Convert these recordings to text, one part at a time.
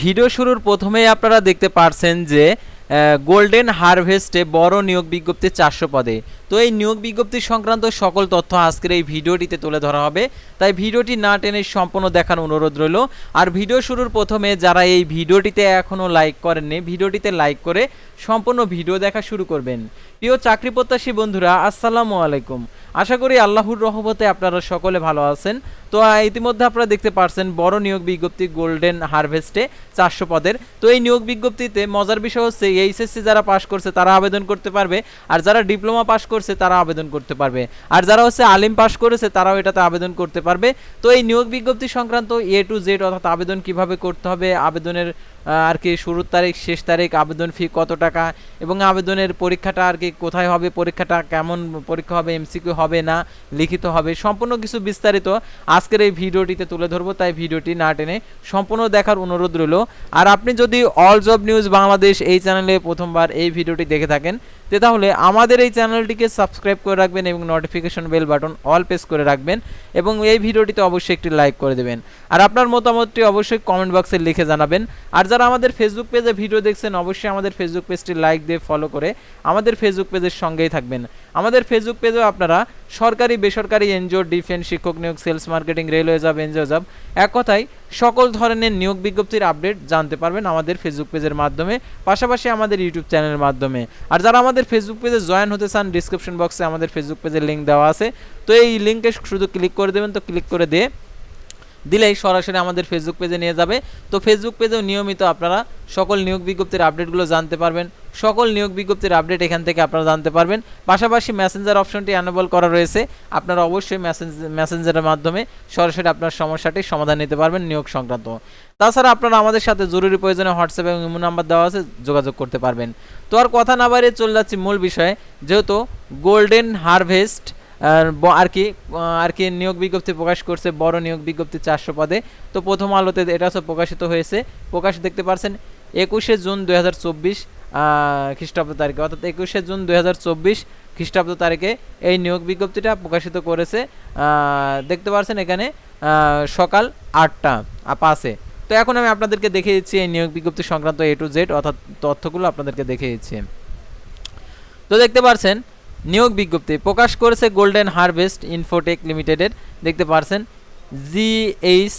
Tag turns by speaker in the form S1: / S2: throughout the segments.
S1: Video শুরুর প্রথমেই আপনারা দেখতে পারছেন যে গোল্ডেন হারভেস্টে বড় নিয়োগ বিজ্ঞপ্তি চারশো পদে। তো এই নিয়োগ বিজ্ঞপ্তি সংক্রান্ত সকল তথ্য আজকের এই ভিডিওটিতে তুলে ধরা হবে। তাই ভিডিওটি না টেনে সম্পূর্ণ দেখার অনুরোধ রইল। আর ভিডিও শুরুর প্রথমে যারা এই ভিডিওটিতে এখনও লাইক করেননি, ভিডিওটিতে লাইক করে সম্পূর্ণ ভিডিও দেখা শুরু করবেন। প্রিয় চাকরি প্রত্যাশী বন্ধুরা, আসসালামু আলাইকুম। আশা করি আল্লাহর রহমতে আপনারা সকলে ভালো আছেন। তো ইতিমধ্যে আপনারা দেখতে পারছেন বড় নিয়োগ বিজ্ঞপ্তি গোল্ডেন হারভেস্টে চারশো পদের। তো এই নিয়োগ বিজ্ঞপ্তিতে মজার বিষয় হচ্ছে, এইচএসসি যারা পাশ করছে তারা আবেদন করতে পারবে। আর যারা ডিপ্লোমা পাশ করছে তারা আবেদন করতে পারবে। আর যারা হচ্ছে আলিম পাশ করেছে, তারাও এটাতে আবেদন করতে পারবে। তো এই নিয়োগ বিজ্ঞপ্তি সংক্রান্ত এ টু জেড অর্থাৎ আবেদন কীভাবে করতে হবে, আবেদনের আর কি শুরুর তারিখ, শেষ তারিখ, আবেদন ফি কত টাকা এবং আবেদনের পরীক্ষাটা আর কি কোথায় হবে, পরীক্ষাটা কেমন, পরীক্ষা হবে এমসিকিউ হবে না, লিখিত হবে, সম্পূর্ণ কিছু বিস্তারিত আজকের এই ভিডিওটিতে তুলে ধরবো, তাই ভিডিওটি না টেনে সম্পূর্ণ দেখার অনুরোধ রইল। আর আপনি যদি অল জব নিউজ বাংলাদেশ এই চ্যানেলে প্রথমবার এই ভিডিওটি দেখে থাকেন, তে তাহলে আমাদের এই চ্যানেলটিকে সাবস্ক্রাইব করে রাখবেন এবং notification bell button all press করে রাখবেন এবং এই ভিডিওটিতে অবশ্যই একটি লাইক করে দেবেন। আর আপনার মতামতটি অবশ্যই কমেন্ট বক্সে লিখে জানাবেন। আর যারা আমাদের ফেসবুক পেজে ভিডিও দেখছেন, অবশ্যই আমাদের ফেসবুক পেজটি লাইক দিয়ে ফলো করে আমাদের ফেসবুক পেজের সঙ্গেই থাকবেন। আমাদের ফেসবুক পেজেও আপনারা সরকারি, বেসরকারি এনজিও ডিফেন্স শিক্ষক নিয়োগ sales marketing railway job NGO job এক কথায় সকল ধরনের নিয়োগ বিজ্ঞপ্তির আপডেট জানতে পারবেন আমাদের ফেসবুক পেজের মাধ্যমে, পাশাপাশি আমাদের ইউটিউব চ্যানেলের মাধ্যমে। আর যারা আমাদের ফেসবুক পেজে জয়েন হতে চান ডিসক্রিপশন বক্সে আমাদের ফেসবুক পেজের লিঙ্ক দেওয়া আছে। তো এই লিঙ্কে শুধু ক্লিক করে দেবেন, তো ক্লিক করে দিয়ে দিলেই সরাসরি আমাদের ফেসবুক পেজে নিয়ে যাবে। তো ফেসবুক পেজেও নিয়মিত আপনারা সকল নিয়োগ বিজ্ঞপ্তির আপডেটগুলো জানতে পারবেন। সকল নিয়োগ বিজ্ঞপ্তির আপডেট এখান থেকে আপনারা জানতে পারবেন। পাশাপাশি মেসেঞ্জার অপশনটি অ্যানেবল করা রয়েছে। আপনারা অবশ্যই মেসেঞ্জ মেসেঞ্জারের মাধ্যমে সরাসরি আপনার সমস্যাটির সমাধান নিতে পারবেন নিয়োগ সংক্রান্ত। তাছাড়া আপনারা আমাদের সাথে জরুরি প্রয়োজনে হোয়াটসঅ্যাপ এবং ইমো নাম্বার দেওয়া আছে, যোগাযোগ করতে পারবেন। তো আর কথা না বাইরে চলে যাচ্ছি মূল বিষয়ে। যেহেতু গোল্ডেন হারভেস্ট আর কি আর কি নিয়োগ বিজ্ঞপ্তি প্রকাশ করছে, বড় নিয়োগ বিজ্ঞপ্তি চারশো পদে। তো প্রথম আলোতে এটা প্রকাশিত হয়েছে। প্রকাশ দেখতে পারছেন, একুশে জুন দুই হাজার চব্বিশ খ্রিস্টাব্দ তারিখে। অর্থাৎ একুশে জুন দুই হাজার চব্বিশ খ্রিস্টাব্দ তারিখে এই নিয়োগ বিজ্ঞপ্তিটা প্রকাশিত করেছে। দেখতে পারছেন এখানে সকাল আটটা পাঁচে। তো এখন আমি আপনাদেরকে দেখিয়ে দিচ্ছি এই নিয়োগ বিজ্ঞপ্তি সংক্রান্ত এ টু জেড অর্থাৎ তথ্যগুলো আপনাদেরকে দেখিয়ে দিচ্ছি। তো দেখতে পারছেন নিয়োগ বিজ্ঞপ্তি প্রকাশ করেছে গোল্ডেন হারভেস্ট ইনফোটেক লিমিটেডের। দেখতে পারছেন GH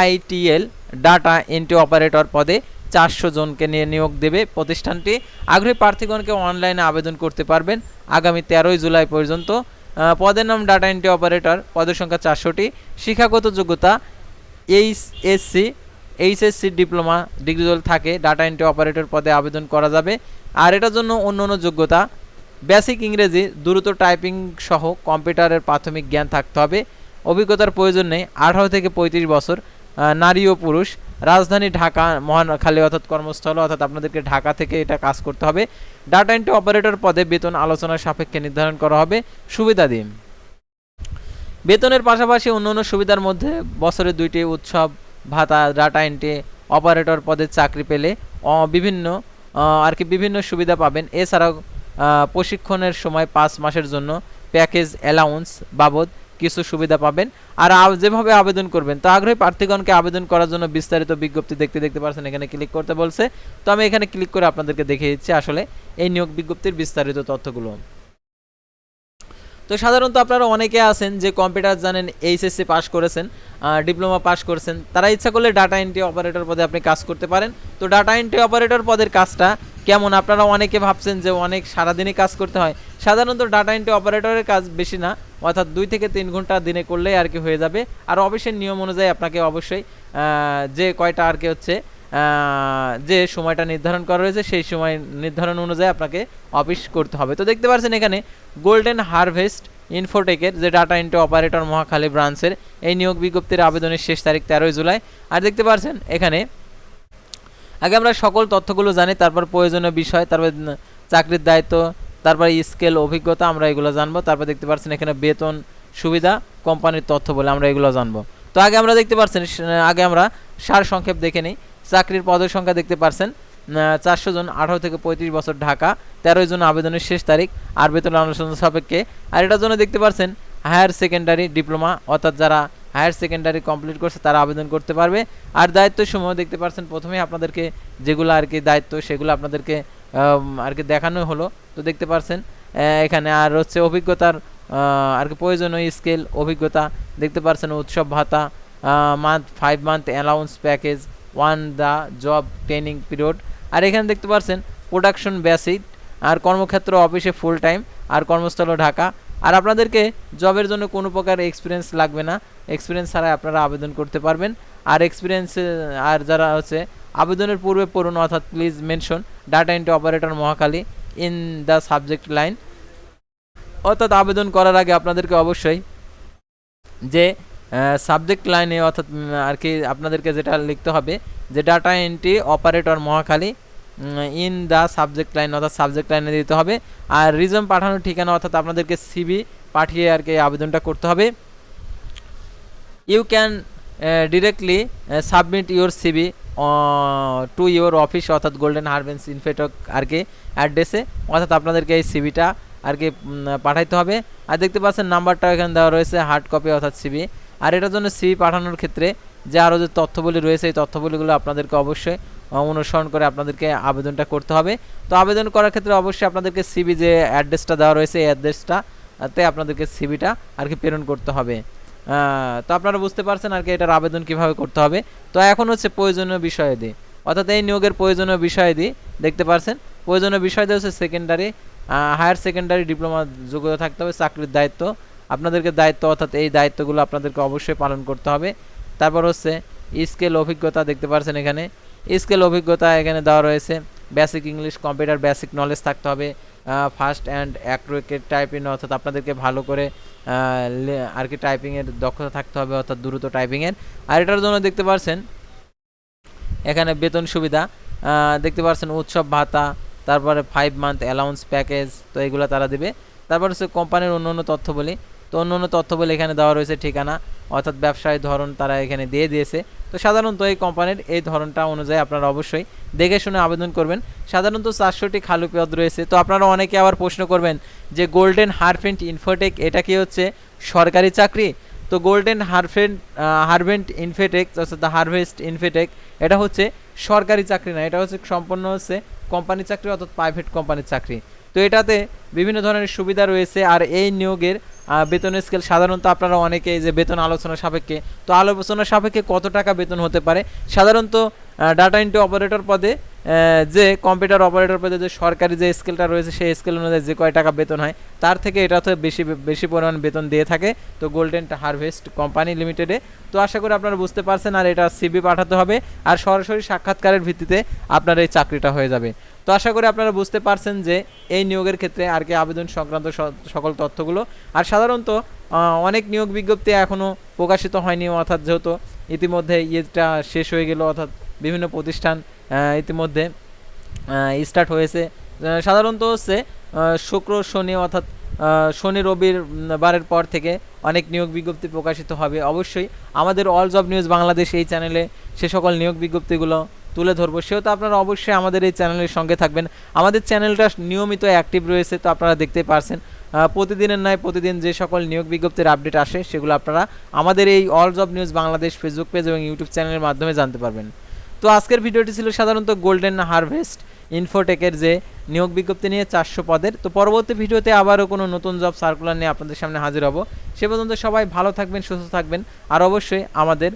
S1: ITL data entry operator পদে চারশো জনকে নিয়ে নিয়োগ দেবে প্রতিষ্ঠানটি। আগ্রহী প্রার্থীগণকে অনলাইনে আবেদন করতে পারবেন আগামী তেরোই জুলাই পর্যন্ত। পদের নাম ডাটা এন্ট্রি অপারেটর, পদের সংখ্যা চারশোটি। শিক্ষাগত যোগ্যতা, এইচএসসি এইচএসসি ডিপ্লোমা ডিগ্রি থাকে, ডাটা এন্ট্রি অপারেটর পদে আবেদন করা যাবে। আর এটার জন্য অন্য অন্য যোগ্যতা বেসিক ইংরেজি, দ্রুত টাইপিং সহ কম্পিউটারের প্রাথমিক জ্ঞান থাকতে হবে। অভিজ্ঞতার প্রয়োজন নেই। আঠারো থেকে পঁয়ত্রিশ বছর নারী ও পুরুষ। রাজধানী ঢাকা মহাখালী অর্থাৎ কর্মস্থল অর্থাৎ আপনাদেরকে ঢাকা থেকে এটা কাজ করতে হবে। ডাটা এন্ট্রি অপারেটর পদে বেতন আলোচনার সাপেক্ষে নির্ধারণ করা হবে। সুবিধা দিন। বেতনের পাশাপাশি অন্যান্য সুবিধার মধ্যে বছরে দুইটি উৎসব, ভাতা ডাটা এন্ট্রি অপারেটর পদে চাকরি পেলে বিভিন্ন আর কি বিভিন্ন সুবিধা পাবেন। এছাড়াও প্রশিক্ষণের সময় পাঁচ মাসের জন্য প্যাকেজ অ্যালাউন্স বাবদ কিছু সুবিধা পাবেন। আর যেভাবে আবেদন করবেন, তো আগ্রহী প্রার্থীগণকে আবেদন করার জন্য বিস্তারিত বিজ্ঞপ্তি দেখতে দেখতে পাচ্ছেন এখানে ক্লিক করতে বলছে। তো আমি এখানে ক্লিক করে আপনাদেরকে দেখিয়ে দিচ্ছি আসলে এই নিয়োগ বিজ্ঞপ্তির বিস্তারিত তথ্যগুলো। তো সাধারণত আপনারা অনেকে আছেন যে কম্পিউটার জানেন, এইচএসসি পাস করেছেন ডিপ্লোমা পাস করেছেন। তারা ইচ্ছা করলে ডাটা এন্ট্রি অপারেটর পদে আপনি কাজ করতে পারেন। তো ডাটা এন্ট্রি অপারেটর পদের কাজটা কেমন? আপনারা অনেকে ভাবছেন যে অনেক সারাদিনই কাজ করতে হয়। সাধারণত ডাটা এন্ট্রি অপারেটরের কাজ বেশি না, অর্থাৎ দুই থেকে তিন ঘণ্টা দিনে করলেই আর কি হয়ে যাবে। আর অফিসের নিয়ম অনুযায়ী আপনাকে অবশ্যই যে কয়টা আর কি হচ্ছে যে সময়টা নির্ধারণ করা রয়েছে, সেই সময় নির্ধারণ অনুযায়ী আপনাকে অফিস করতে হবে। তো দেখতে পাচ্ছেন এখানে গোল্ডেন হারভেস্ট ইনফোটেকের যে ডাটা এন্ট্রি অপারেটর মহাখালী ব্রাঞ্চের এই নিয়োগ বিজ্ঞপ্তির আবেদনের শেষ তারিখ তেরোই জুলাই। আর দেখতে পাচ্ছেন এখানে আগে আমরা সকল তথ্যগুলো জানি, তারপর প্রয়োজনীয় বিষয়, তারপর চাকরির দায়িত্ব, তারপর স্কেল অভিজ্ঞতা আমরা এগুলো জানব। তারপর দেখতে পাচ্ছেন এখানে বেতন সুবিধা কোম্পানির তথ্য বলে আমরা এগুলো জানব। তো আগে আমরা দেখতে পাচ্ছেন আগে আমরা সার সংক্ষেপ দেখে নিই। চাকরির পদের সংখ্যা দেখতে পাচ্ছেন চারশো জন, আঠারো থেকে পঁয়ত্রিশ বছর ঢাকা তেরোই জন আবেদনের শেষ তারিখ, আর বেতন আলোচনা সাপেক্ষে। আর এটার জন্য দেখতে পাচ্ছেন হায়ার সেকেন্ডারি ডিপ্লোমা অর্থাৎ যারা হায়ার সেকেন্ডারি কমপ্লিট করছে, তারা আবেদন করতে পারবে। আর দায়িত্ব সমূহ দেখতে পাচ্ছেন প্রথমেই আপনাদেরকে যেগুলো আর কি দায়িত্ব, সেগুলো আপনাদেরকে আর কি দেখানো হলো। তো দেখতে পাচ্ছেন এখানে আর হচ্ছে অভিজ্ঞতার আর কি প্রয়োজনীয় স্কেল, অভিজ্ঞতা দেখতে পাচ্ছেন উৎসব ভাতা month five month allowance package on the job training period আর এখানে দেখতে পাচ্ছেন প্রোডাকশন বেসিক আর কর্মক্ষেত্র অফিসে ফুল টাইম আর কর্মস্থল ঢাকা। আর আপনাদেরকে জবের জন্য কোনো প্রকার এক্সপিরিয়েন্স লাগবে না। এক্সপিরিয়েন্স ছাড়াই আপনারা আবেদন করতে পারবেন। আর এক্সপিরিয়েন্স আর যারা হচ্ছে আবেদনের পূর্বে পড়ুন, অর্থাৎ please mention data entry operator Mohakhali in the subject line অর্থাৎ আবেদন করার আগে আপনাদেরকে অবশ্যই যে সাবজেক্ট লাইনে অর্থাৎ আর কি আপনাদেরকে যেটা লিখতে হবে, যে data entry operator Mohakhali in the subject line অর্থাৎ সাবজেক্ট লাইনে দিতে হবে। আর রিজম পাঠানোর ঠিকানা, অর্থাৎ আপনাদেরকে সিবি পাঠিয়ে আর কি আবেদনটা করতে হবে। You can directly submit your CV to your office অর্থাৎ গোল্ডেন হারভেন্স ইনফেটক আর কি অ্যাড্রেসে অর্থাৎ আপনাদেরকে এই সিবিটা আর কি পাঠাইতে হবে। আর দেখতে পাচ্ছেন নাম্বারটা এখানে দেওয়া রয়েছে হার্ড কপি অর্থাৎ সিবি আর এটার জন্য সিবি পাঠানোর ক্ষেত্রে যে আরও যে তথ্যবলী রয়েছে, এই তথ্যবলীগুলো আপনাদেরকে অবশ্যই অনুসরণ করে আপনাদেরকে আবেদনটা করতে হবে। তো আবেদন করার ক্ষেত্রে অবশ্যই আপনাদেরকে সিবি যে অ্যাড্রেসটা দেওয়া রয়েছে, এই অ্যাড্রেসটা তে আপনাদেরকে সিবিটা আর কি প্রেরণ করতে হবে। তো আপনারা বুঝতে পারছেন আর কি এটার আবেদন কীভাবে করতে হবে। তো এখন হচ্ছে প্রয়োজনীয় বিষয় বিষয়াদি অর্থাৎ এই নিয়োগের প্রয়োজনীয় বিষয় বিষয়াদি দেখতে পারছেন, প্রয়োজনীয় বিষয়দি হচ্ছে সেকেন্ডারি হায়ার সেকেন্ডারি ডিপ্লোমা যোগ্যতা থাকতে হবে, চাকরির দায়িত্ব। আপনাদেরকে দায়িত্ব অর্থাৎ এই দায়িত্বগুলো আপনাদেরকে অবশ্যই পালন করতে হবে। তারপর হচ্ছে স্কেল অভিজ্ঞতা দেখতে পারছেন এখানে। স্কেল অভিজ্ঞতা এখানে দেওয়া রয়েছে। Basic English computer basic knowledge থাকতে হবে। ফার্স্ট অ্যান্ড অ্যাক্রোকেট টাইপিং অর্থাৎ আপনাদেরকে ভালো করে আর কি টাইপিংয়ের দক্ষতা থাকতে হবে, অর্থাৎ দ্রুত টাইপিংয়ের আর এটার জন্য দেখতে পারছেন, এখানে বেতন সুবিধা। দেখতে পারছেন উৎসব ভাতা, তারপরে ফাইভ মান্থ অ্যালাউন্স প্যাকেজ তো এগুলো তারা দেবে। তারপর হচ্ছে কোম্পানির অন্য অন্য তথ্য বলি তো অন্য অন্য তথ্য বলে এখানে দেওয়া রয়েছে ঠিকানা, অর্থাৎ ব্যবসায়ী ধরন তারা এখানে দিয়ে দিয়েছে। তো সাধারণত এই কোম্পানির এই ধরনটা অনুযায়ী আপনারা অবশ্যই দেখে শুনে আবেদন করবেন। সাধারণত চারশোটি খালু পদ রয়েছে। তো আপনারা অনেকে আবার প্রশ্ন করবেন যে গোল্ডেন হারফেন্ট ইনফোটেক এটা কি হচ্ছে সরকারি চাকরি? তো গোল্ডেন হারফেন্ট হারভেন্ট ইনফেটেক অর্থাৎ হারভেস্ট ইনফেটেক এটা হচ্ছে সরকারি চাকরি না, এটা হচ্ছে সম্পূর্ণ হচ্ছে কোম্পানি চাকরি অর্থাৎ প্রাইভেট কোম্পানির চাকরি। তো এটাতে বিভিন্ন ধরনের সুবিধা রয়েছে আর এই নিয়োগের বেতন স্কেল সাধারণত আপনারা অনেকে যে বেতন আলোচনা সাপেক্ষে, তো আলোচনা সাপেক্ষে কত টাকা বেতন হতে পারে? সাধারণত ডাটা এন্ট্রি অপারেটর পদে যে কম্পিউটার অপারেটর পদে যে সরকারি যে স্কেলটা রয়েছে, সেই স্কেল অনুযায়ী যে কয় টাকা বেতন হয়, তার থেকে এটা তো বেশি বেশি পরিমাণ বেতন দিয়ে থাকে। তো গোল্ডেন হারভেস্ট কোম্পানি লিমিটেডে তো আশা করি আপনারা বুঝতে পারছেন, আর এটা সিবি পাঠাতে হবে। আর সরাসরি সাক্ষাৎকারের ভিত্তিতে আপনার এই চাকরিটা হয়ে যাবে। তো আশা করি আপনারা বুঝতে পারছেন যে এই নিয়োগের ক্ষেত্রে আর কি আবেদন সংক্রান্ত সকল তথ্যগুলো। আর সাধারণত অনেক নিয়োগ বিজ্ঞপ্তি এখনও প্রকাশিত হয়নি, অর্থাৎ যেহেতু ইতিমধ্যে ইয়েটা শেষ হয়ে গেল, অর্থাৎ বিভিন্ন প্রতিষ্ঠান ইতিমধ্যে স্টার্ট হয়েছে। সাধারণত হচ্ছে শুক্র, শনি অর্থাৎ শনি, রবির বারের পর থেকে অনেক নিয়োগ বিজ্ঞপ্তি প্রকাশিত হবে। অবশ্যই আমাদের অল জব নিউজ বাংলাদেশ এই চ্যানেলে সে সকল নিয়োগ বিজ্ঞপ্তিগুলো তুলে ধরবো। সেহেতু আপনারা অবশ্যই আমাদের এই চ্যানেলের সঙ্গে থাকবেন। আমাদের চ্যানেলটা নিয়মিত অ্যাক্টিভ রয়েছে, তো আপনারা দেখতে পারছেন। প্রতিদিনের নয় প্রতিদিন যে সকল নিয়োগ বিজ্ঞপ্তির আপডেট আসে, সেগুলো আপনারা আমাদের এই all job news Bangladesh Facebook page এবং ইউটিউব চ্যানেলের মাধ্যমে জানতে পারবেন। তো আজকের ভিডিওটি ছিল সাধারণত গোল্ডেন হারভেস্ট ইনফোটেকের যে নিয়োগ বিজ্ঞপ্তি নিয়ে চারশো পদের। তো পরবর্তী ভিডিওতে আবারও কোনো নতুন জব সার্কুলার নিয়ে আপনাদের সামনে হাজির হব। সে পর্যন্ত সবাই ভালো থাকবেন, সুস্থ থাকবেন। আর অবশ্যই আমাদের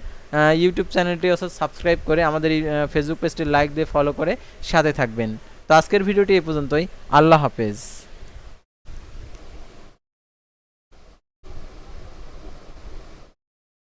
S1: ইউটিউব চ্যানেলটি অর্থাৎ সাবস্ক্রাইব করে আমাদের ফেসবুক পেজটি লাইক দিয়ে ফলো করে সাথে থাকবেন। তো আজকের ভিডিওটি এ পর্যন্তই। আল্লাহ হাফেজ।